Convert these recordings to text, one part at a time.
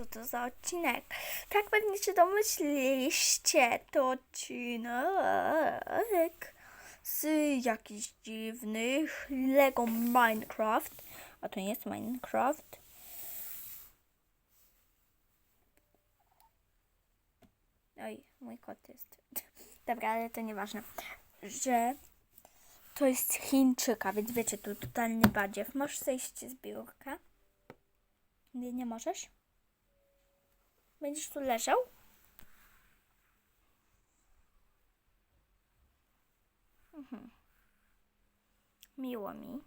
Co to za odcinek? Tak pewnie się domyśliście. To odcinek z jakichś dziwnych Lego Minecraft. A to nie jest Minecraft. Oj, mój kot jest. Dobra, ale to nieważne. Że to jest Chińczyka, więc wiecie, tu totalny badziew. Możesz zejść z biurka? Nie, nie możesz? Będziesz tu leżał? Mhm. Miło mi.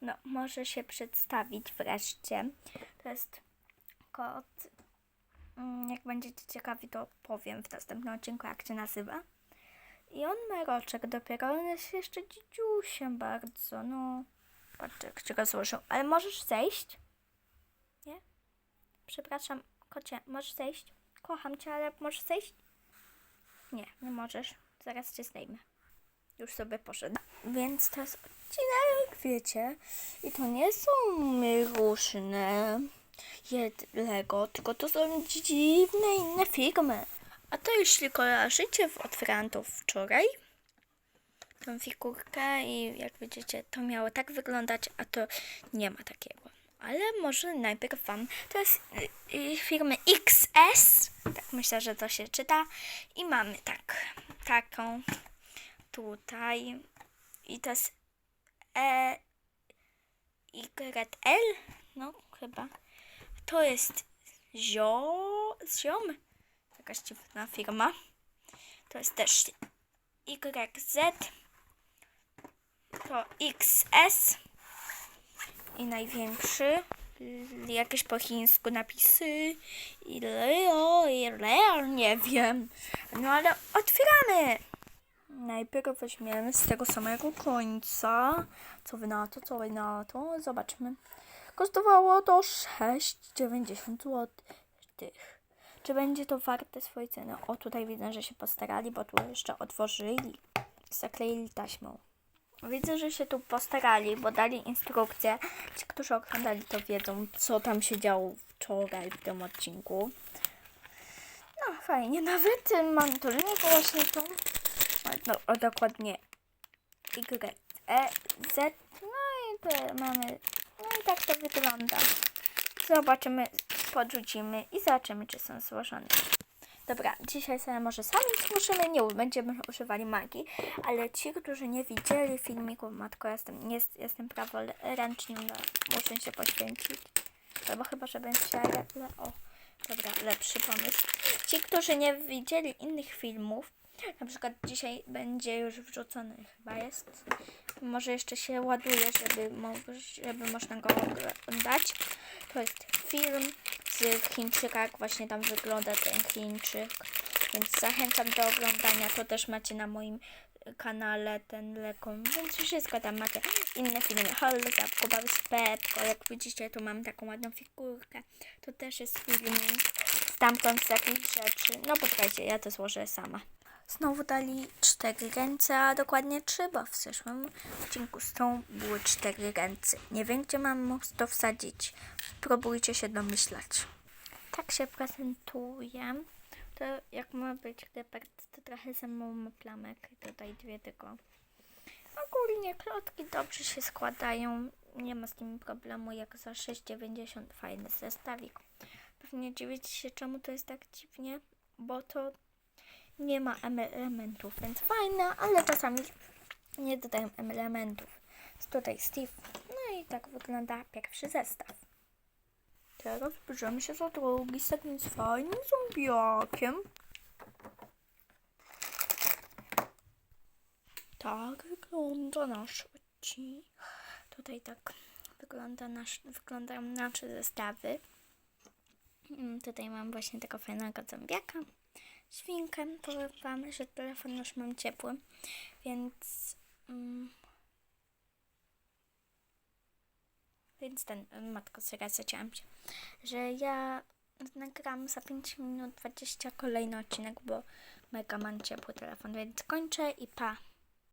No, może się przedstawić wreszcie. To jest kot. Mm, Jak będziecie ciekawi, to powiem w następnym odcinku, jak się nazywa. I on ma roczek dopiero, on jest jeszcze dzidziusiem bardzo, no. Patrz, jak się go złożył. Ale możesz zejść? Nie? Przepraszam, kocie, możesz zejść? Kocham cię, ale możesz zejść? Nie, nie możesz. Zaraz cię zdejmę. Już sobie poszedł. Więc to jest odcinek, wiecie. I to nie są różne jednego, tylko to są dziwne inne firmy. A to jeśli kojarzycie, w- otwierałam to wczoraj. Tą figurkę i jak widzicie, to miało tak wyglądać, a to nie ma takiego. Ale może najpierw wam. To jest y, y, firmy XS. Tak myślę, że to się czyta. I mamy tak. Taką tutaj. I to jest E YL. No, chyba. To jest Zio... Ziom. Jakaś dziwna firma. To jest też YZ. To XS. I największy. Jakieś po chińsku napisy. I Leo, i Leo, nie wiem. No ale otwieramy. Najpierw weźmiemy z tego samego końca. Co wy na to, co wy na to? Zobaczmy. Kosztowało to 6,90 zł. Czy będzie to warte swojej ceny? O, tutaj widzę, że się postarali, bo tu jeszcze otworzyli. Zakleili taśmą. Widzę, że się tu postarali, bo dali instrukcję. Ci, którzy oglądali, to wiedzą, co tam się działo wczoraj w tym odcinku. No, fajnie. Nawet mam linijkę właśnie tą. No, o, dokładnie Y, E, Z. No i to mamy. No i tak to wygląda. Zobaczymy, podrzucimy i zobaczymy, czy są złożone. Dobra, dzisiaj sobie może sami złożymy, nie będziemy używali magii, ale ci, którzy nie widzieli filmiku, matko, jestem, jest, jestem praworęcznym, no, muszę się poświęcić. Albo chyba, że będzie o, dobra, lepszy pomysł. Ci, którzy nie widzieli innych filmów, na przykład dzisiaj będzie już wrzucony, chyba jest. Może jeszcze się ładuje, żeby, żeby można go oglądać. To jest film z Chińczyka, jak właśnie tam wygląda ten Chińczyk. Więc zachęcam do oglądania. To też macie na moim kanale ten lekom, więc wszystko tam macie. Inne filmy. Holly, Kuba z Pepko. Jak widzicie, tu mam taką ładną figurkę. To też jest filmik. Stamtąd z takich rzeczy. No poczekajcie, ja to złożę sama. Znowu dali cztery ręce, a dokładnie trzy, bo w zeszłym odcinku z tą były cztery ręce. Nie wiem, gdzie mam to wsadzić. Próbujcie się domyślać. Tak się prezentuje. To jak ma być gepard, to trochę za mało ma plamek. Tutaj dwie tylko. Ogólnie klotki dobrze się składają. Nie ma z tym problemu, jak za 6,90 fajny zestawik. Pewnie dziwicie się, czemu to jest tak dziwnie, bo to nie ma em- elementów, więc fajne, ale czasami nie dodają elementów. Jest tutaj Steve. No i tak wygląda pierwszy zestaw. Teraz bierzemy się za drugi z takim fajnym zombiakiem. Tak wygląda nasz odcinek. Tutaj tak wygląda nasz, wyglądają nasze zestawy. Mm, Tutaj mam właśnie tego fajnego zombiaka. Świnkę. Powiem wam, że telefon już mam ciepły, więc... Mm, więc ten, matko, teraz zacięłam się, że ja nagram za 5 minut 20 kolejny odcinek, bo mega mam ciepły telefon, więc kończę i pa.